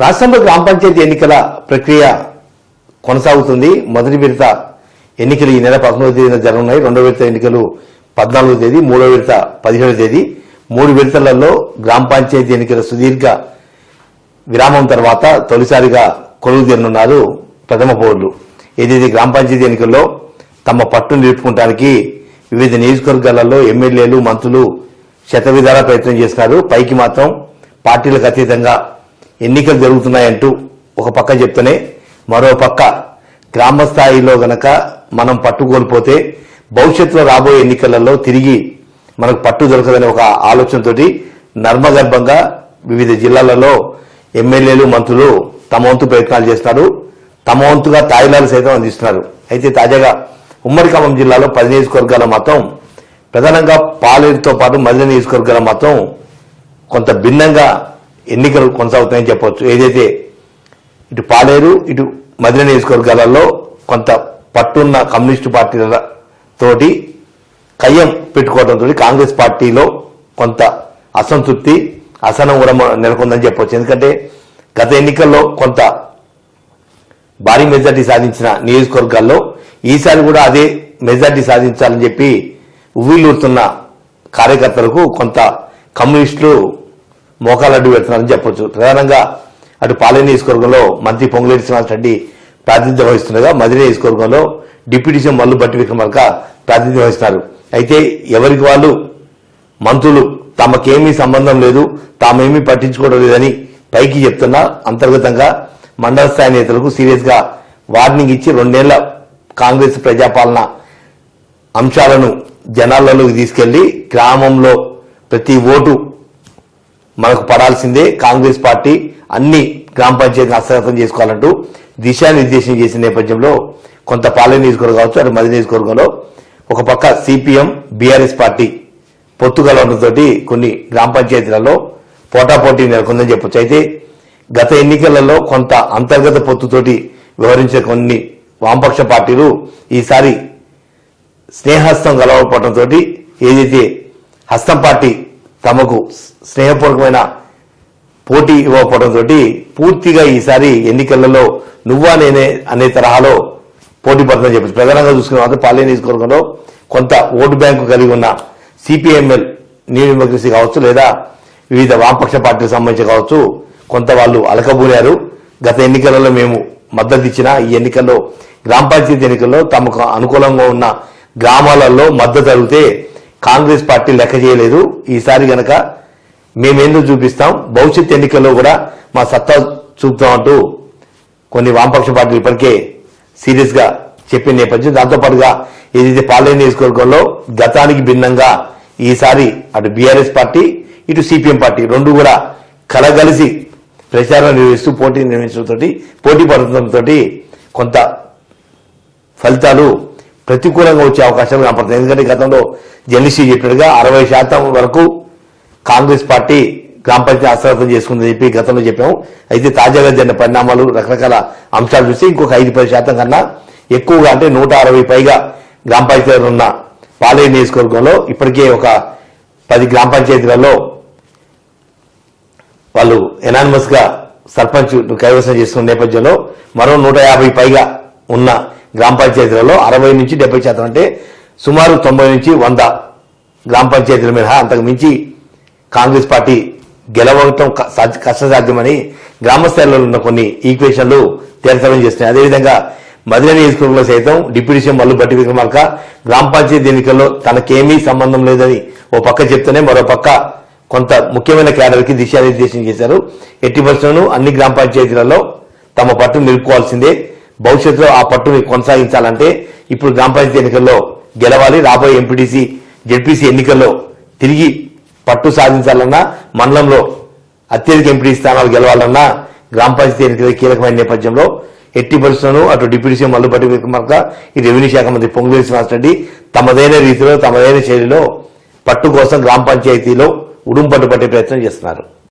రాష్ట్రంలో గ్రామ పంచాయతీ ఎన్నికల ప్రక్రియ కొనసాగుతుంది. మొదటి విడత ఎన్నికలు ఈ నెల పదమూడవ తేదీన జరగనున్నాయి. రెండో విడత ఎన్నికలు పద్నాలుగో తేదీ మూడో విడత పదిహేడవ తేదీ. మూడు విడతలలో గ్రామ పంచాయతీ ఎన్నికల సుదీర్ఘ విరామం తర్వాత తొలిసారిగా కొలువు తీరనున్నారు ప్రథమ పౌరులు. ఏదైతే గ్రామ పంచాయతీ ఎన్నికల్లో తమ పట్టు నిలుపుకోవడానికి వివిధ నియోజకవర్గాలలో ఎమ్మెల్యేలు మంత్రులు శతవిధాల ప్రయత్నం చేస్తున్నారు. పైకి మాత్రం పార్టీలకు అతీతంగా ఎన్నికలు జరుగుతున్నాయంటూ ఒక పక్క చెప్తూనే మరో పక్క గ్రామ స్థాయిలో గనక మనం పట్టుకోల్పోతే భవిష్యత్తులో రాబోయే ఎన్నికలలో తిరిగి మనకు పట్టు దొరకదనే ఒక ఆలోచనతోటి నర్మగర్భంగా వివిధ జిల్లాలలో ఎమ్మెల్యేలు మంత్రులు తమ వంతు ప్రయత్నాలు చేస్తున్నారు. తమ వంతుగా తాయిలాలు సైతం అందిస్తున్నారు. అయితే తాజాగా ఉమ్మడి ఖమ్మం జిల్లాలో పది నియోజకవర్గాల మొత్తం ప్రధానంగా పాలేరుతో పాటు మదిన నియోజకవర్గాల మొత్తం కొంత భిన్నంగా ఎన్నికలు కొనసాగుతాయని చెప్పవచ్చు ఏదైతే ఇటు పాలేరు ఇటు మదిన నియోజకవర్గాలలో కొంత పట్టున్న కమ్యూనిస్టు పార్టీల తోటి కయ్యం పెట్టుకోవడంతో కాంగ్రెస్ పార్టీలో కొంత అసంతృప్తి అసహనం కూడా నెలకొందని చెప్పవచ్చు ఎందుకంటే గత ఎన్నికల్లో కొంత భారీ మెజార్టీ సాధించిన నియోజకవర్గాల్లో ఈసారి కూడా అదే మెజార్టీ సాధించాలని చెప్పి ఉవ్విల్లూరుతున్న కార్యకర్తలకు కొంత కమ్యూనిస్టులు మోకాలడ్డు పెడుతున్నారని చెప్పొచ్చు. ప్రధానంగా అటు పాలెం నియోజకవర్గంలో మంత్రి పొంగులేటి శ్రీనివాసరెడ్డి ప్రాతినిధ్యం వహిస్తుండగా మదిరి నియోజకవర్గంలో డిప్యూటీ సీఎం మల్లు భట్టి విక్రమార్క ప్రాతినిధ్యం వహిస్తున్నారు. అయితే ఎవరికి వాళ్ళు? మంత్రులు. తమకేమీ సంబంధం లేదు. తామేమీ పట్టించుకోవడం లేదని పైకి చెప్తున్నా. అంతర్గతంగా మండల స్థాయి నేతలకు సీరియస్గా వార్నింగ్ ఇచ్చి రెండేళ్ళ కాంగ్రెస్ ప్రజాపాలన అంశాలను జనాలలోకి తీసుకెళ్ళి గ్రామంలో ప్రతి ఓటు మనకు పడాల్సిందే కాంగ్రెస్ పార్టీ అన్ని గ్రామ పంచాయతీని హస్తగతం చేసుకోవాలంటూ దిశానిర్దేశం చేసిన నేపథ్యంలో కొంత పాలన నియోజకవర్గం కావచ్చు అటు మది నియోజకవర్గంలో ఒక పక్క సిపిఎం బీఆర్ఎస్ పార్టీ పొత్తుగల ఉండటంతో కొన్ని గ్రామ పంచాయతీలలో పోటాపోటీ నెలకొందని చెప్పొచ్చు. అయితే గత ఎన్నికలలో కొంత అంతర్గత పొత్తుతోటి వ్యవహరించే కొన్ని వామపక్ష పార్టీలు ఈసారి స్నేహస్తం కలవకపోవడంతో ఏదైతే హస్తం పార్టీ తమకు స్నేహపూర్వకమైన పోటీ ఇవ్వకపోవడంతో పూర్తిగా ఈసారి ఎన్నికలలో నువ్వా నేనే అనే తరహాలో పోటీ పడుతుందని చెప్పచ్చు ప్రధానంగా చూసుకున్న మాత్రం పాలే నియోజకవర్గంలో కొంత ఓటు బ్యాంకు కలిగి ఉన్న సిపిఎంఎల్ న్యూ డెమోక్రసీ కావచ్చు లేదా వివిధ వామపక్ష పార్టీలకు సంబంధించి కావచ్చు కొంత వాళ్ళు అలకబూనారు గత ఎన్నికలలో మేము మద్దతు ఇచ్చిన ఈ ఎన్నికల్లో గ్రామ పంచాయతీ ఎన్నికల్లో తమకు అనుకూలంగా ఉన్న గ్రామాలలో మద్దతు అడిగితే కాంగ్రెస్ పార్టీ లెక్క చేయలేదు. ఈసారి గనక మేమేందో చూపిస్తాం. భవిష్యత్ ఎన్నికల్లో కూడా మా సత్తా చూపుతామంటూ కొన్ని వామపక్ష పార్టీలు ఇప్పటికే సీరియస్గా చెప్పిన నేపథ్యం. దాంతోపాటుగా ఏదైతే పార్లమెంట్ నియోజకవర్గంలో గతానికి భిన్నంగా ఈసారి అటు బీఆర్ఎస్ పార్టీ ఇటు సిపిఎం పార్టీ రెండు కూడా కలగలిసి ప్రచారం నిర్వహిస్తూ పోటీ నిర్వహించడంతో పోటీ పడటంతో కొంత ఫలితాలు ప్రతికూలంగా వచ్చే అవకాశం కనపడుతుంది. ఎందుకంటే గతంలో జర్నలిస్ట్ చెప్పినట్టుగా అరవై శాతం వరకు కాంగ్రెస్ పార్టీ గ్రామ పంచాయతీ హస్తగతం చేసుకుందని చెప్పి గతంలో చెప్పాము. అయితే తాజాగా జరిగిన పరిణామాలు రకరకాల అంశాలు చూసి ఇంకొక ఐదు పది శాతం కన్నా ఎక్కువగా అంటే నూట అరవై పైగా గ్రామ పంచాయతీలు ఉన్న పాలే నియోజకవర్గంలో ఇప్పటికే ఒక పది గ్రామ పంచాయతీలలో వాళ్ళు ఎనానిమస్గా సర్పంచ్ కైవసం చేస్తున్న నేపథ్యంలో మరో నూట యాభై పైగా ఉన్న గ్రామ పంచాయతీలలో అరవై నుంచి డెబ్బై శాతం అంటే సుమారు తొంభై నుంచి వంద గ్రామ పంచాయతీల మినహా అంతకు మించి కాంగ్రెస్ పార్టీ గెలవటం కష్టసాధ్యమని గ్రామ స్థాయిలో ఉన్న కొన్ని ఈక్వేషన్లు తేల్చడం చేస్తున్నాయి. అదేవిధంగా మదిన నియోజకవర్గంలో సైతం డిప్యూటీ సీఎం మల్లు బట్టి విక్రమార్క గ్రామ పంచాయతీ ఎన్నికల్లో తనకేమీ సంబంధం లేదని ఓ పక్క చెప్తూనే మరో పక్క కొంత ముఖ్యమైన క్యాడర్కి దిశానిర్దేశం చేశారు. ఎట్టి పరిస్థితులను అన్ని గ్రామ పంచాయతీలలో తమ పట్టు నిలుపుకోవాల్సిందే. భవిష్యత్తులో ఆ పట్టుని కొనసాగించాలంటే ఇప్పుడు గ్రామ పంచాయతీ ఎన్నికల్లో గెలవాలి. రాబోయే ఎంపీటీసీ జెడ్పీసీ ఎన్నికల్లో తిరిగి పట్టు సాధించాలన్నా మండలంలో అత్యధిక ఎంపీటీ స్థానాలు గెలవాలన్నా గ్రామ పంచాయతీ ఎన్నికల కీలకమైన నేపథ్యంలో ఎట్టి పరిస్థితులను అటు డిప్యూటీ సీఎం మల్లుపట్టి విక్రమార్క ఈ రెవెన్యూ శాఖ మంత్రి పొంగులేరు శ్రీనివాస్ రెడ్డి తమదైన రీతిలో తమదైన శైలిలో పట్టు కోసం గ్రామ పంచాయతీలో ఉడుంపట్టు పట్టే ప్రయత్నం చేస్తున్నారు.